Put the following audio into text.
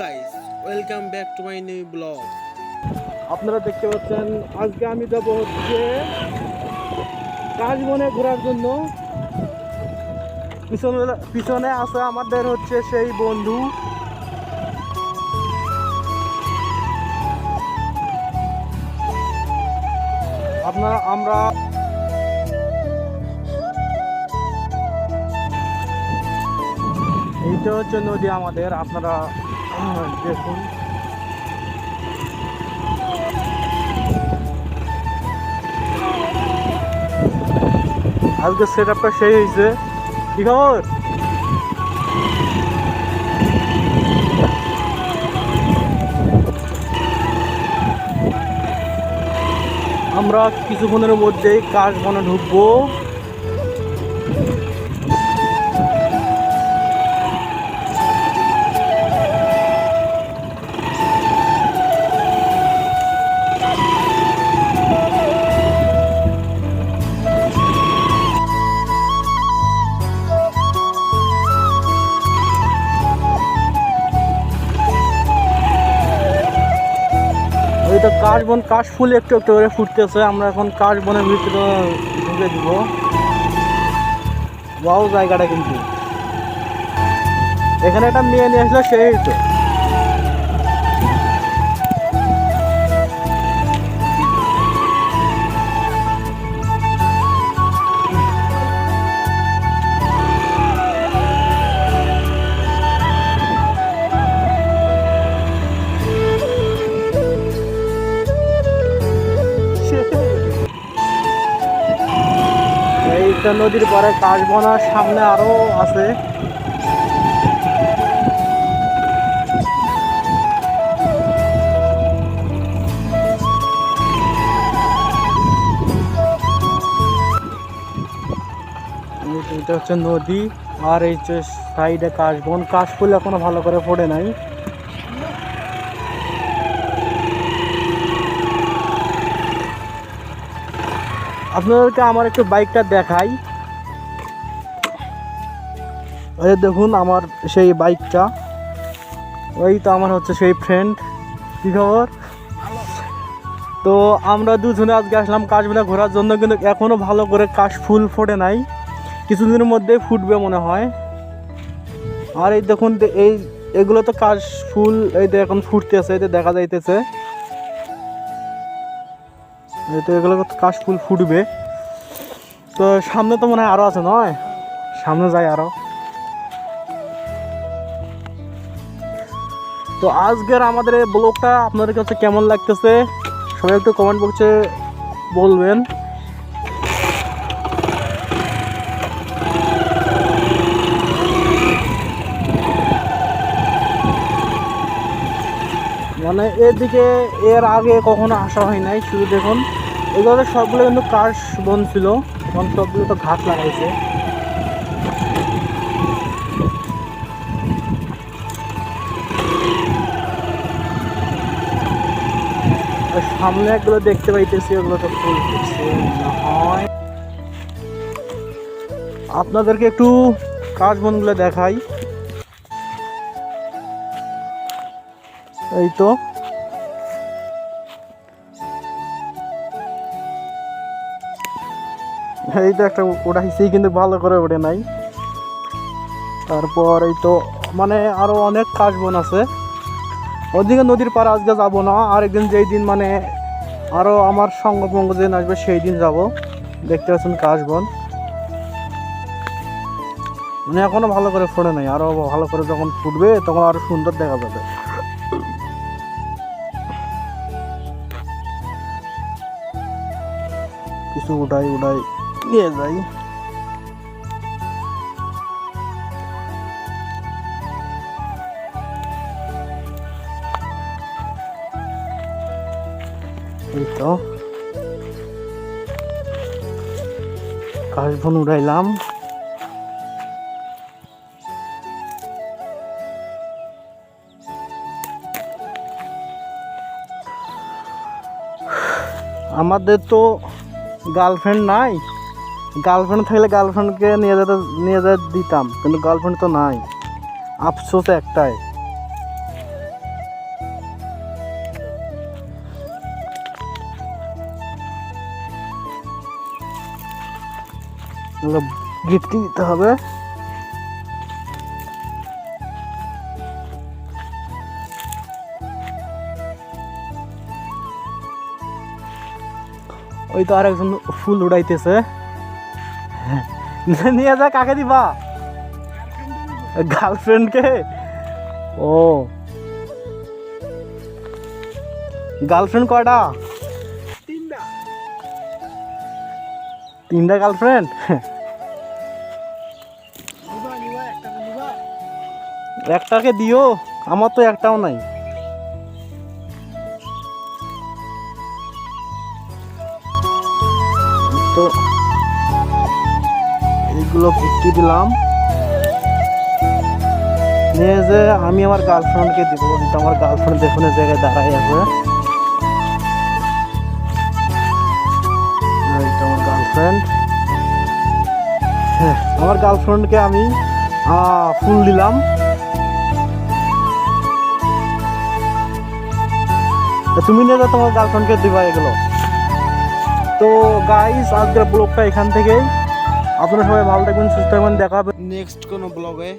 Guys welcome back to my new blog আপনারা দেখতে পাচ্ছেন, আজকে আমি যাব হচ্ছে কাশবনে ঘোরার জন্য। পিছনে পিছনে আছে আমাদের হচ্ছে সেই বন্ধু। আপনারা, আমরা এইটা হচ্ছে নদী আমাদের, আপনারা দেখুন। আজকে সেট আপটা সেই হয়েছে। কি খবর? আমরা কিছুক্ষণের মধ্যেই কাশ বনে ঢুকবো। ওই তো কাশ বন, কাশ ফুল একটু একটু করে ফুটতেছে। আমরা এখন কাশ বনের ভিতরে ঢুকে দিব। ওয়াও জায়গাটা কিন্তু। এখানে একটা মেয়ে নিয়ে আসলে, সেই এইটা নদীর পরে কাশবনার সামনে আরও আছে। এটা হচ্ছে নদী, আর এই যে সাইডে কাশবন কাশফুল এখনও ভালো করে পড়ে নাই। আপনাদেরকে আমার একটু বাইকটা দেখাই। এই দেখুন আমার সেই বাইকটা। ওই তো আমার হচ্ছে সেই ফ্রেন্ড কী খবর? তো আমরা দুজনে আজকে আসলাম কাশবিনা ঘোরার জন্য, কিন্তু এখনও ভালো করে কাশ ফুল ফোটে নাই। কিছুদিনের মধ্যেই ফুটবে মনে হয়। আর এই দেখুন, এই এগুলো তো কাশ ফুল, এই এখন ফুটতেছে, এই দেখা যাইতেছে। তো এগুলো তো কাশ ফুল ফুটবে। তো সামনে তো মনে হয় আরও আছে, নয়? সামনে যাই আরও। তো আজকের আমাদের এই ব্লগটা আপনাদের কাছে কেমন লাগতেছে, সবাই একটু কমেন্ট বক্সে বলবেন। মানে এদিকে এর আগে কখনো আসা হয় নাই, শুধু দেখুন। এগুলো সবগুলো কিন্তু কাশ বন ছিল এখন সবগুলো তো ঘাস লাগাইছে। সামনে একগুলো দেখতে পাইতেছি, ওগুলো তো ফুল ফুটছে হয়। আপনাদেরকে একটু কাশ বনগুলো দেখাই। এই তো। এই তো একটা উঠাইছি কিন্তু ভালো করে ওঠে নাই। তারপর এই তো মানে আরও অনেক কাশ বন আছে। ওদিকে নদীর পাড়ে আজকে যাব না, আরেকদিন যেই দিন মানে আরও আমার সঙ্গ পঙ্গ যেদিন আসবে সেই দিন যাব। দেখতে পাচ্ছেন কাশ বন মানে এখনও ভালো করে ফোড়ে নাই, আরও ভালো করে যখন ফুটবে তখন আরও সুন্দর দেখা যাবে। কিছু উঠাই উঠাই নিয়ে যাই। তো। কাশবন উড়াইলাম আমাদের তো গার্লফ্রেন্ড নাই। গার্লফ্রেন্ড থাকলে গার্লফ্রেন্ডকে নিয়ে যেতে নিয়ে যেতে দিতাম, কিন্তু গার্লফ্রেন্ড তো নাই। আফসোস একটাই। গিফট দিতে হবে? ওই তো আর একজন ফুল উড়াইতেছে। নিয়ে যা কাকে দিবা? গার্লফ্রেন্ডকে? ও। গার্লফ্রেন্ড কয়টা? তিনটা। তিনটা গার্লফ্রেন্ড? একটাকে দিও আমার তো একটাও নাই। তো এইগুলো ফিফটি দিলাম। নিয়ে যে আমি আমার গার্লফ্রেন্ডকে দিব কিন্তু আমার গার্লফ্রেন্ড দেখুন জায়গায় দাঁড়াই আছে। আমার গার্লফ্রেন্ড হ্যাঁ আমার গার্লফ্রেন্ডকে আমি ফুল দিলাম। তুমি নিয়ে তোমার গার্লফ্রেন্ডকে দিবা এগুলো। তো গাইস আজকের ব্লগটা এখান থেকেই। আপনারা সবাই ভালো থাকবেন, সুস্থ থাকবেন, দেখা হবে। নেক্সট কোনো ব্লগে